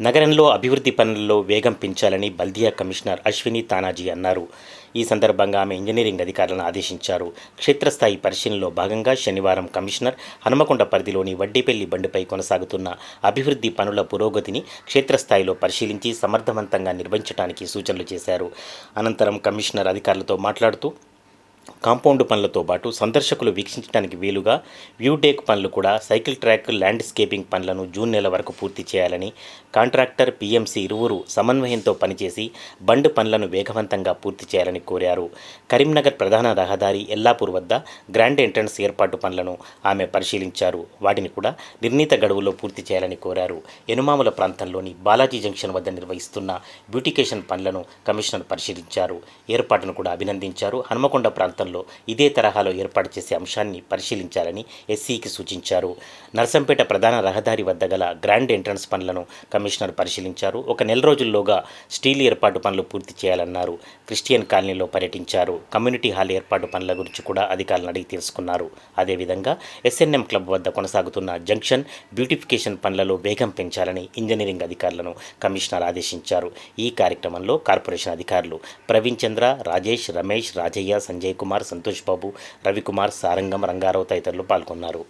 నగరంలో అభివృద్ధి పనుల్లో వేగం పెంచాలని బల్దియా కమిషనర్ అశ్విని తానాజీ అన్నారు. ఈ సందర్భంగా ఆమె ఇంజనీరింగ్ అధికారులను ఆదేశించారు. క్షేత్రస్థాయి పరిశీలనలో భాగంగా శనివారం కమిషనర్ హనుమకొండ పరిధిలోని వడ్డీపల్లి బండిపై కొనసాగుతున్న అభివృద్ధి పనుల పురోగతిని క్షేత్రస్థాయిలో పరిశీలించి సమర్థవంతంగా నిర్వహించడానికి సూచనలు చేశారు. అనంతరం కమిషనర్ అధికారులతో మాట్లాడుతూ కాంపౌండ్ పనులతో పాటు సందర్శకులు వీక్షించడానికి వీలుగా వ్యూ డేక్ పనులు కూడా సైకిల్ ట్రాక్ ల్యాండ్స్కేపింగ్ పనులను జూన్ నెల వరకు పూర్తి చేయాలని కాంట్రాక్టర్ పీఎంసీ ఇరువురు సమన్వయంతో పనిచేసి బండ్ పనులను వేగవంతంగా పూర్తి చేయాలని కోరారు. కరీంనగర్ ప్రధాన రహదారి ఎల్లాపూర్ వద్ద గ్రాండ్ ఎంట్రన్స్ ఏర్పాటు పనులను ఆమె పరిశీలించారు. వాటిని కూడా నిర్ణీత గడువులో పూర్తి చేయాలని కోరారు. ఎనుమాముల ప్రాంతంలోని బాలాజీ జంక్షన్ వద్ద నిర్వహిస్తున్న బ్యూటికేషన్ పనులను కమిషనర్ పరిశీలించారు. ఏర్పాటును కూడా అభినందించారు. హనుమకొండ ప్రాంతంలో ఇదే తరహాలో ఏర్పాటు చేసే అంశాన్ని పరిశీలించాలని ఎస్సీకి సూచించారు. నర్సంపేట ప్రధాన రహదారి వద్ద గల గ్రాండ్ ఎంట్రన్స్ పనులను కమిషనర్ పరిశీలించారు. ఒక నెల రోజుల్లోగా స్టీల్ ఏర్పాటు పనులు పూర్తి చేయాలన్నారు. క్రిస్టియన్ కాలనీలో పర్యటించారు. కమ్యూనిటీ హాల్ ఏర్పాటు పనుల గురించి కూడా అధికారులను అడిగి తెలుసుకున్నారు. అదేవిధంగా ఎస్ఎన్ఎం క్లబ్ వద్ద కొనసాగుతున్న జంక్షన్ బ్యూటిఫికేషన్ పనులలో వేగం పెంచాలని ఇంజనీరింగ్ అధికారులను కమిషనర్ ఆదేశించారు. ఈ కార్యక్రమంలో కార్పొరేషన్ అధికారులు ప్రవీణ్ చంద్ర రాజేష్ రమేష్ రాజయ్య సంజయ్ కుమార్ సంతోష్ బాబు రవికుమార్ సారంగం రంగారావు తదితరులు పాల్గొన్నారు.